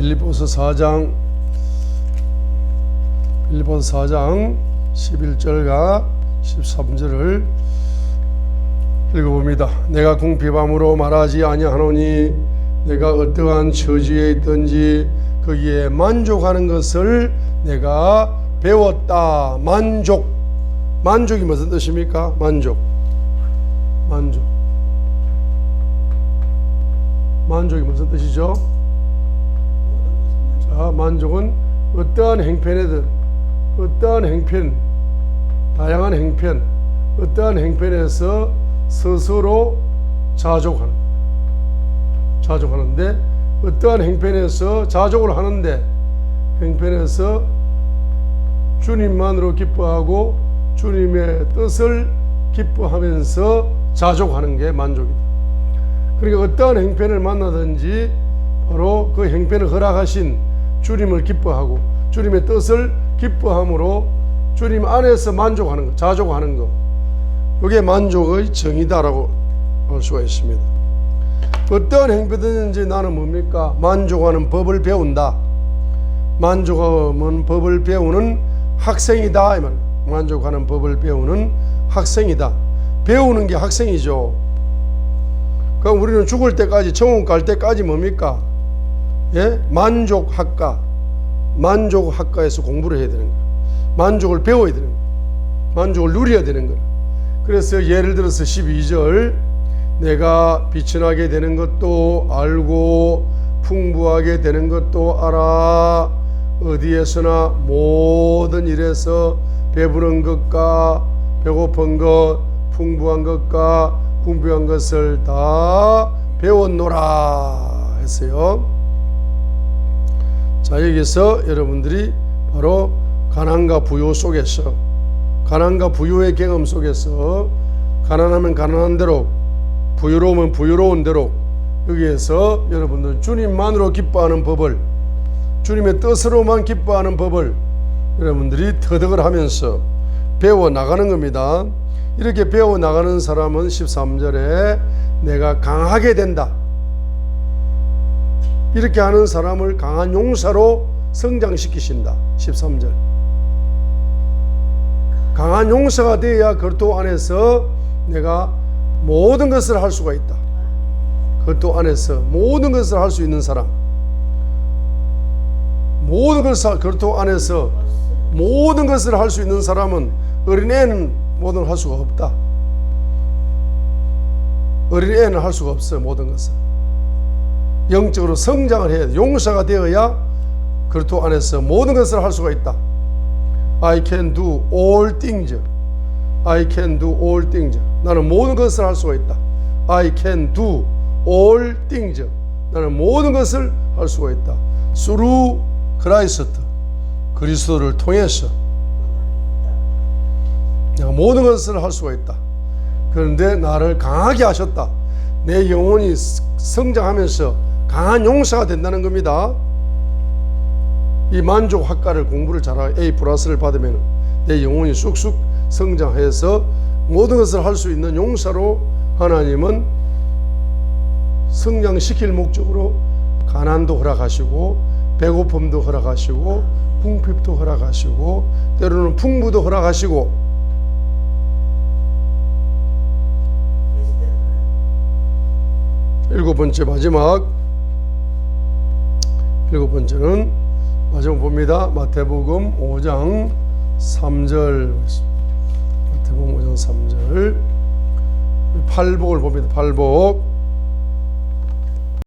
빌립보서 4장 빌립보서 4장 11절과 13절을 읽어봅니다. 내가 궁핍함으로 말하지 아니하노니 내가 어떠한 처지에 있든지 거기에 만족하는 것을 내가 배웠다. 만족. 만족이 무슨 뜻입니까? 만족. 만족. 만족이 무슨 뜻이죠? 자, 만족은 어떠한 행편에든 어떠한 행편, 다양한 행편, 어떠한 행편에서 스스로 자족하는 자족하는데 어떠한 행편에서 자족을 하는데 행편에서 주님만으로 기뻐하고 주님의 뜻을 기뻐하면서 자족하는 게 만족이다. 그러니까 어떠한 행편을 만나든지 바로 그 행편을 허락하신 주님을 기뻐하고 주님의 뜻을 기뻐함으로 주님 안에서 만족하는 것, 자족하는 것. 이게 만족의 정의다라고 할 수가 있습니다. 어떠한 행편이든지 나는 뭡니까? 만족하는 법을 배운다. 만족하는 법을 배우는 학생이다. 만족하는 법을 배우는 학생이다. 배우는 게 학생이죠. 그럼 우리는 죽을 때까지 천국 갈 때까지 뭡니까? 예? 만족학과 만족학과에서 공부를 해야 되는 거예요. 만족을 배워야 되는 거예요. 만족을 누려야 되는 거예요. 그래서 예를 들어서 12절 내가 빛이 나게 되는 것도 알고 풍부하게 되는 것도 알아 어디에서나 모든 일에서 배부른 것과 배고픈 것 풍부한 것과 풍부한 것을 다 배웠노라 했어요. 자 여기서 여러분들이 바로 가난과 부요 속에서 가난과 부요의 경험 속에서 가난하면 가난한 대로 부유로우면 부유로운 대로 여기에서 여러분들 주님만으로 기뻐하는 법을 주님의 뜻으로만 기뻐하는 법을 여러분들이 터득을 하면서 배워 나가는 겁니다. 이렇게 배워 나가는 사람은 13절에 내가 강하게 된다. 이렇게 하는 사람을 강한 용사로 성장시키신다. 13절. 강한 용사가 되어야 그것도 안에서 내가 모든 것을 할 수가 있다. 그것도 안에서 모든 것을 할 수 있는 사람. 모든 것을 그것도 안에서 모든 것을 할 수 있는 사람은 어린애는 모든 걸할 수가 없다. 어린애는 할 수가 없어요. 모든 것을. 영적으로 성장을 해야 돼. 용사가 되어야 그것도 안에서 모든 것을 할 수가 있다. I can do all things. I can do all things. 나는 모든 것을 할 수가 있다. I can do all things. 나는 모든 것을 할 수가 있다. through Christ. 그리스도를 통해서 모든 것을 할 수가 있다. 그런데 나를 강하게 하셨다. 내 영혼이 성장하면서 강한 용사가 된다는 겁니다. 이 만족 학과를 공부를 잘하고 A 플러스를 받으면 내 영혼이 쑥쑥 성장해서 모든 것을 할 수 있는 용사로 하나님은 성장시킬 목적으로 가난도 허락하시고 배고픔도 허락하시고 궁핍도 허락하시고 때로는 풍부도 허락하시고 일곱 번째 마지막 일곱 번째는 마지막 봅니다. 마태복음 5장 3절 마태복음 5장 3절 팔복을 봅니다. 팔복